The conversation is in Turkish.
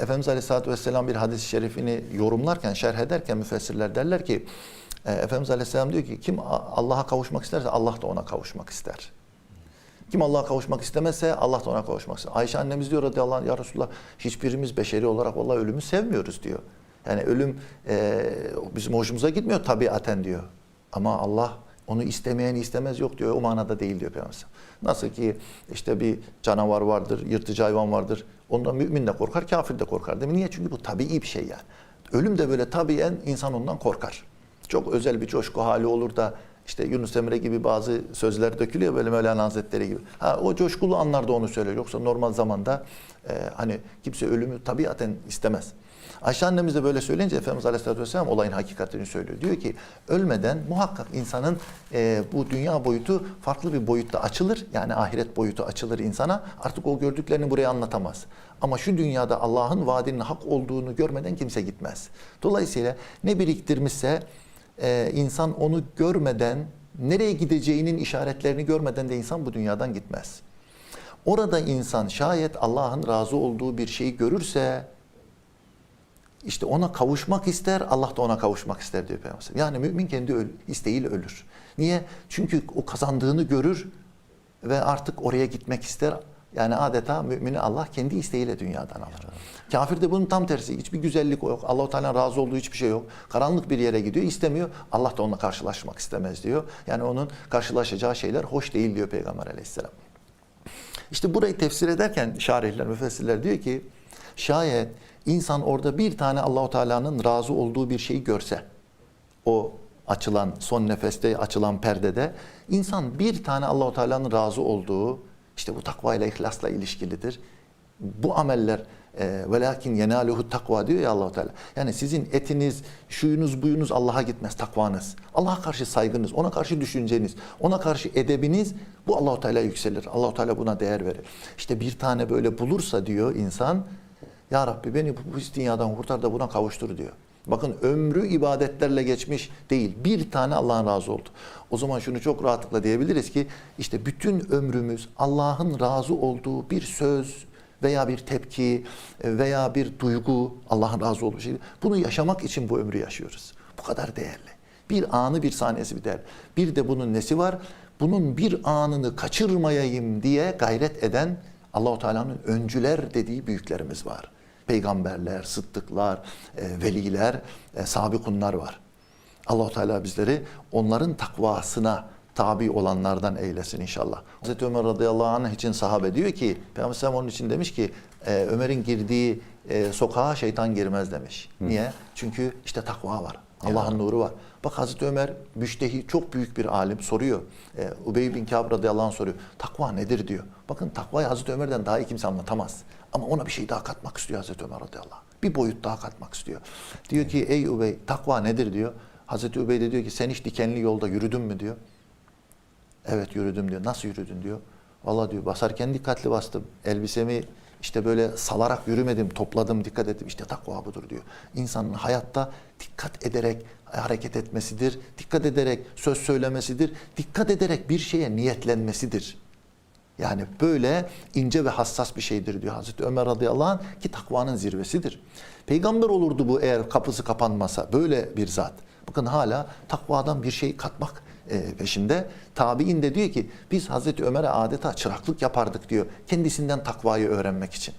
Efendimiz Aleyhisselatü Vesselam bir hadis-i şerifini yorumlarken, şerh ederken müfessirler derler ki e, Efendimiz Aleyhisselam diyor ki kim Allah'a kavuşmak isterse Allah da ona kavuşmak ister. Kim Allah'a kavuşmak istemezse Allah da ona kavuşmak ister. Ayşe annemiz diyor radıyallahu anh ya Resulullah hiçbirimiz beşeri olarak vallahi ölümü sevmiyoruz diyor. Yani ölüm e, bizim hoşumuza gitmiyor tabiaten diyor. Ama Allah onu istemeyen istemez yok diyor. O manada değil diyor Peygamber. Nasıl ki işte bir canavar vardır, yırtıcı hayvan vardır. Ondan mümin de korkar, kafir de korkar. Değil mi? Niye? Çünkü bu tabii bir şey yani. Ölüm de böyle tabiyen insan ondan korkar. Çok özel bir coşku hali olur da işte Yunus Emre gibi bazı sözler dökülüyor böyle Mevlana Hazretleri gibi. Ha, o coşkulu anlarda onu söylüyor. Yoksa normal zamanda e, hani kimse ölümü tabiaten istemez. Ayşe annemiz de böyle söyleyince Efendimiz Aleyhisselatü Vesselam olayın hakikatini söylüyor. Diyor ki ölmeden muhakkak insanın e, bu dünya boyutu farklı bir boyutta açılır. Yani ahiret boyutu açılır insana. Artık o gördüklerini buraya anlatamaz. Ama şu dünyada Allah'ın vaadinin hak olduğunu görmeden kimse gitmez. Dolayısıyla ne biriktirmişse e, insan onu görmeden, nereye gideceğinin işaretlerini görmeden de insan bu dünyadan gitmez. Orada insan şayet Allah'ın razı olduğu bir şeyi görürse işte ona kavuşmak ister, Allah da ona kavuşmak ister diyor Peygamber. Yani mümin kendi isteğiyle ölür. Niye? Çünkü o kazandığını görür ve artık oraya gitmek ister. Yani adeta mümini Allah kendi isteğiyle dünyadan alır. Kafir de bunun tam tersi. Hiçbir güzellik yok. Allah-u Teala razı olduğu hiçbir şey yok. Karanlık bir yere gidiyor, istemiyor. Allah da onunla karşılaşmak istemez diyor. Yani onun karşılaşacağı şeyler hoş değil diyor Peygamber Aleyhisselam. İşte burayı tefsir ederken şarihler, müfessirler diyor ki şayet insan orada bir tane Allahu Teala'nın razı olduğu bir şeyi görse o açılan son nefeste açılan perdede insan bir tane Allahu Teala'nın razı olduğu işte bu takva ile ihlasla ilişkilidir. Bu ameller e, velakin yenaluhu takva diyor ya Allahu Teala. Yani sizin etiniz, şuyunuz, buyunuz Allah'a gitmez takvanız. Allah'a karşı saygınız, ona karşı düşünceniz, ona karşı edebiniz bu Allahu Teala yükselir. Allahu Teala buna değer verir. İşte bir tane böyle bulursa diyor insan ya Rabbi beni bu, bu dünyadan kurtar da buna kavuştur diyor. Bakın ömrü ibadetlerle geçmiş değil. Bir tane Allah'ın razı oldu. O zaman şunu çok rahatlıkla diyebiliriz ki işte bütün ömrümüz Allah'ın razı olduğu bir söz veya bir tepki veya bir duygu Allah'ın razı olduğu şey. Bunu yaşamak için bu ömrü yaşıyoruz. Bu kadar değerli. Bir anı bir saniyesi bir değer. Bir de bunun nesi var? Bunun bir anını kaçırmayayım diye gayret eden Allahu Teala'nın öncüler dediği büyüklerimiz var. Peygamberler, sıddıklar, e, veliler, e, sabikunlar var. Allahu Teala bizleri onların takvasına tabi olanlardan eylesin inşallah. Hazreti Ömer radıyallahu anh için sahabe diyor ki, Peygamber onun için demiş ki, e, Ömer'in girdiği e, sokağa şeytan girmez demiş. Niye? Çünkü işte takva var. Allah'ın nuru var. Bak Hazreti Ömer müştehi çok büyük bir alim soruyor. E, Ubey bin Kâb radıyallahu anh soruyor. Takva nedir diyor. Bakın takvayı Hazreti Ömer'den daha iyi kimse anlatamaz. Ama ona bir şey daha katmak istiyor Hazreti Ömer radıyallahu anh. Bir boyut daha katmak istiyor. Diyor ki ey Ubey takva nedir diyor. Hazreti Ubey de diyor ki sen hiç dikenli yolda yürüdün mü diyor. Evet yürüdüm diyor. Nasıl yürüdün diyor. Valla diyor basarken dikkatli bastım. Elbisemi işte böyle salarak yürümedim, topladım, dikkat ettim. İşte takva budur diyor. İnsanın hayatta dikkat ederek hareket etmesidir. Dikkat ederek söz söylemesidir. Dikkat ederek bir şeye niyetlenmesidir. Yani böyle ince ve hassas bir şeydir diyor Hazreti Ömer radıyallahu anh ki takvanın zirvesidir. Peygamber olurdu bu eğer kapısı kapanmasa böyle bir zat. Bakın hala takvadan bir şey katmak peşinde. Tabi'in de diyor ki biz Hazreti Ömer'e adeta çıraklık yapardık diyor. Kendisinden takvayı öğrenmek için.